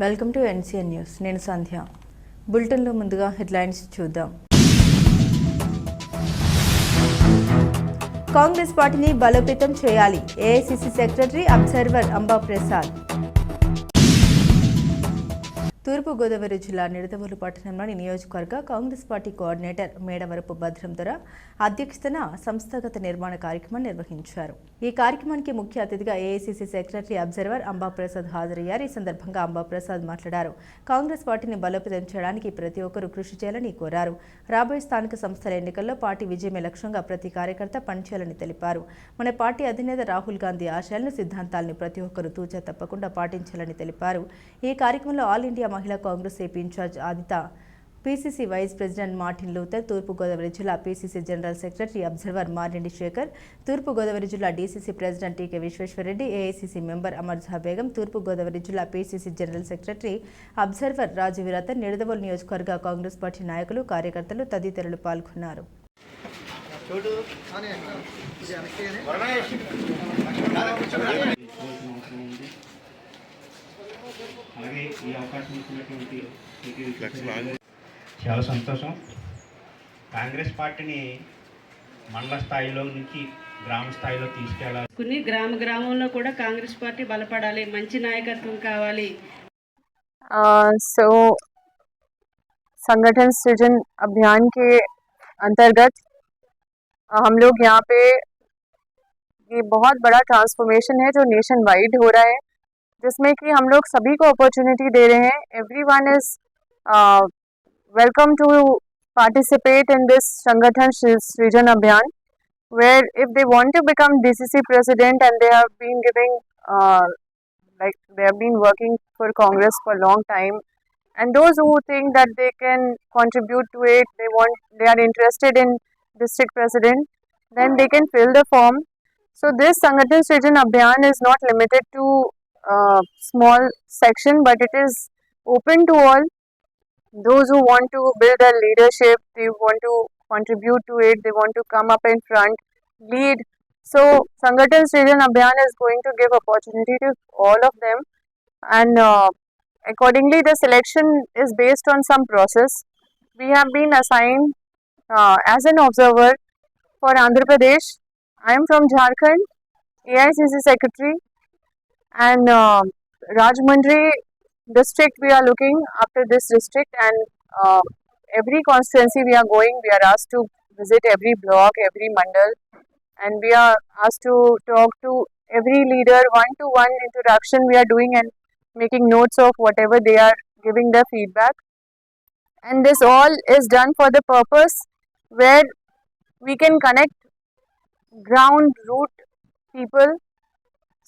Welcome to NCN news నేను సంధ్య. బులెటిన్లో ముందుగా హెడ్లైన్స్ చూద్దాం. కాంగ్రెస్ పార్టీని బలోపేతం చేయాలి. AICC secretary observer Amba Prasad. Thurpugodavari జిల్లా నిడదవోలు పట్టణంలోని నియోజకవర్గ కాంగ్రెస్ పార్టీ కోఆర్డినేటర్ మేడవరపు భద్రం దొర అధ్యక్షతన సంస్థాగత నిర్మాణ కార్యక్రమం నిర్వహించారు. ఈ కార్యక్రమానికి ముఖ్య అతిథిగా ఏఐసిసి సెక్రటరీ అబ్జర్వర్ అంబాప్రసాద్ హాజరయ్యారు. ఈ సందర్భంగా అంబాప్రసాద్ మాట్లాడారు. కాంగ్రెస్ పార్టీని బలోపేతం చేయడానికి ప్రతి ఒక్కరూ కృషి చేయాలని కోరారు. రాబోయే స్థానిక సంస్థల ఎన్నికల్లో పార్టీ విజయమే లక్ష్యంగా ప్రతి కార్యకర్త పనిచేయాలని తెలిపారు. మన పార్టీ అధినేత రాహుల్ గాంధీ ఆశయాలను సిద్ధాంతాలను ప్రతి ఒక్కరూ తూచా తప్పకుండా పాటించాలని తెలిపారు. ఈ కార్యక్రమంలో all India Mahila Congress AP incharge Aditha PCC vice president Martin Luther Thurpugodavari జిల్లా PCC general secretary observer Mareddy Shekar Thurpugodavari జిల్లా DCC president TK Visweswarareddy AICC member Amarja Begum Thurpugodavari జిల్లా PCC general secretary observer Raju Veerathan Nidadavolu నియోజకవర్గ Congress party నాయకులు కార్యకర్తలు తదితరులు పాల్గొన్నారు. అలాగే ఈ అవకాశం ఇచ్చినటువంటి మీకు చాలా సంతోషం కాంగ్రెస్ పార్టీని మండల స్థాయిలో నుంచి గ్రామ స్థాయిలో తీసుకెళ్ళాలి కొన్ని గ్రామ గ్రామంలో కూడా కాంగ్రెస్ పార్టీ బలపడాలి మంచి నాయకత్వం కావాలి सो संगठन सृजन अभियान के अंतर्गत अ, हम लोग यहाँ पे ये बहुत बड़ा ट्रांसफॉर्मेशन है जो नेशन वाइड हो रहा है जिसमें कि हम लोग सभी को अपॉर्चुनिटी दे रहे हैं everyone is welcome to participate in this संगठन सृ- सृजन अभियान where if they want to become DCC president and they have been giving uh, like they have been working for Congress for a long time, and those who think that they can contribute to it, they want, they are interested in district president, then they can fill the form. So this Sangathan Srijan Abhiyan is not limited to uh, small section, but it is open to all. Those who want to build a leadership, they want to contribute to it, they want to come up in front, lead. So Sangathan Srijan Abhiyan is going to give opportunity to all of them and uh, accordingly the selection is based on some process. We have been assigned uh, as an observer for Andhra Pradesh. I am from Jharkhand, AICC secretary and uh, Rajmundry district we are looking after this district and uh, every constituency we are going we are asked to visit every block, every mandal. And we are asked to talk to every leader one to one interaction we are doing and making notes of whatever they are giving their feedback. And this all is done for the purpose where we can connect ground root people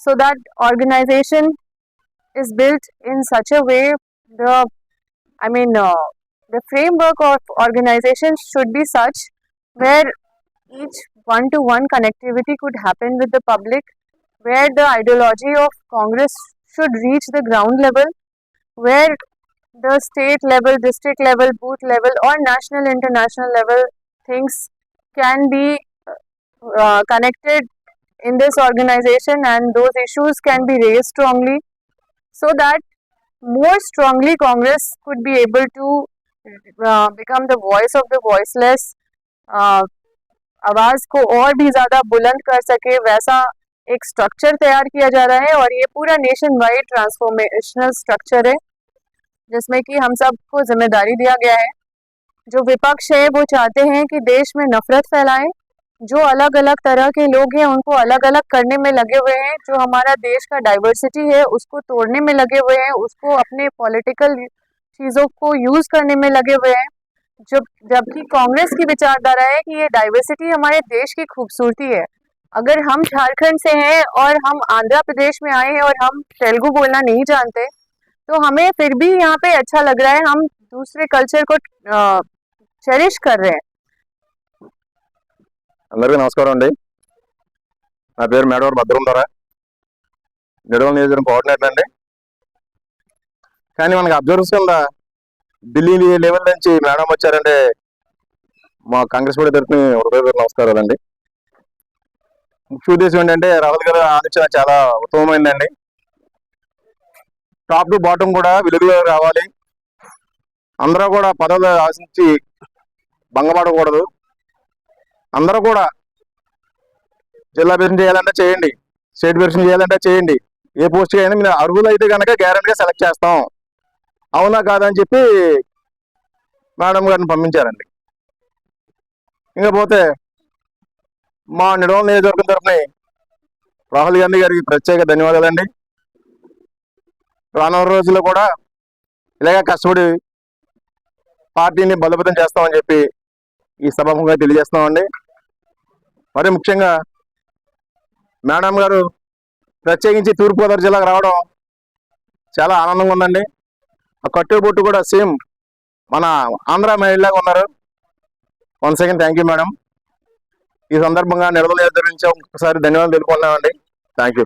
so that organization is built in such a way the i mean uh, the framework of organization should be such where each one to one connectivity could happen with the public where the ideology of congress should reach the ground level where the state level district level booth level or national international level things can be uh, connected in this organization and those issues can be raised strongly so that more strongly congress could be able to uh, become the voice of the voiceless uh, आवाज़ को और भी ज़्यादा बुलंद कर सके वैसा एक स्ट्रक्चर तैयार किया जा रहा है और ये पूरा नेशन वाइड ट्रांसफॉर्मेशनल स्ट्रक्चर है जिसमें कि हम सबको ज़िम्मेदारी दिया गया है जो विपक्ष है वो चाहते हैं कि देश में नफरत फैलाएँ जो अलग अलग तरह के लोग हैं, उनको अलग अलग करने में लगे हुए हैं। जो हमारा देश का डाइवर्सिटी है, उसको तोड़ने में लगे हुए हैं, उसको अपने पॉलिटिकल चीज़ों को यूज़ करने में लगे हुए हैं। जब, जबकि कांग्रेस की विचारधारा है कि ये डाइवर्सिटी हमारे देश की खूबसूरती है। अगर हम झारखंड से हैं और हम आंध्र प्रदेश में आए हैं और हम तेलुगु बोलना नहीं जानते तो हमें फिर भी यहाँ पे अच्छा लग रहा है, हम दूसरे कल्चर को चेरिश कर रहे हैं। అందరికీ నమస్కారం అండి. నా పేరు మేడవారు భద్రం నిడవల నియోజకవర్గం కోఆర్డినేటర్ అండి. కానీ మనకి అబ్జర్వర్స్ కింద ఢిల్లీ లెవెల్ నుంచి మేడం వచ్చారంటే మా కాంగ్రెస్ పార్టీ తరఫున హృదయపూర్వక నమస్కారాలండి ముఖ్య ఉద్దేశం ఏంటంటే రాహుల్ గారు ఆలోచన చాలా ఉత్తమమైందండి. టాప్ టు బాటం కూడా వెలుగులో రావాలి. అందరూ కూడా పదవులు ఆశించి భంగపడకూడదు. అందరూ కూడా జిల్లా పరిషత్ చేయాలంటే చేయండి. స్టేట్ పరిషత్ చేయాలంటే చేయండి. ఏ పోస్ట్కి అయినా మీరు అర్హులు అయితే కనుక గ్యారంటీగా సెలెక్ట్ చేస్తాం. అవునా కాదని చెప్పి మేడం గారిని పంపించారండి. ఇంకా పోతే మా నిడవల నియోజకవర్గం తరఫున రాహుల్ గాంధీ గారికి ప్రత్యేక ధన్యవాదాలండి. రానున్న రోజుల్లో కూడా ఇలాగ కష్టపడి పార్టీని బలోపేతం చేస్తామని చెప్పి ఈ సభాముఖంగా తెలియజేస్తామండి మరి ముఖ్యంగా మేడం గారు ప్రత్యేకించి తూర్పుగోదావరి జిల్లాకు రావడం చాలా ఆనందంగా ఉందండి. ఆ కట్టుబొట్టు కూడా సేమ్ మన ఆంధ్ర మహిళలాగా ఉన్నారు. One second thank you madam ఈ సందర్భంగా నిడదల నుంచి ఒకసారి ధన్యవాదాలు తెలుపుకున్నామండి థ్యాంక్ యూ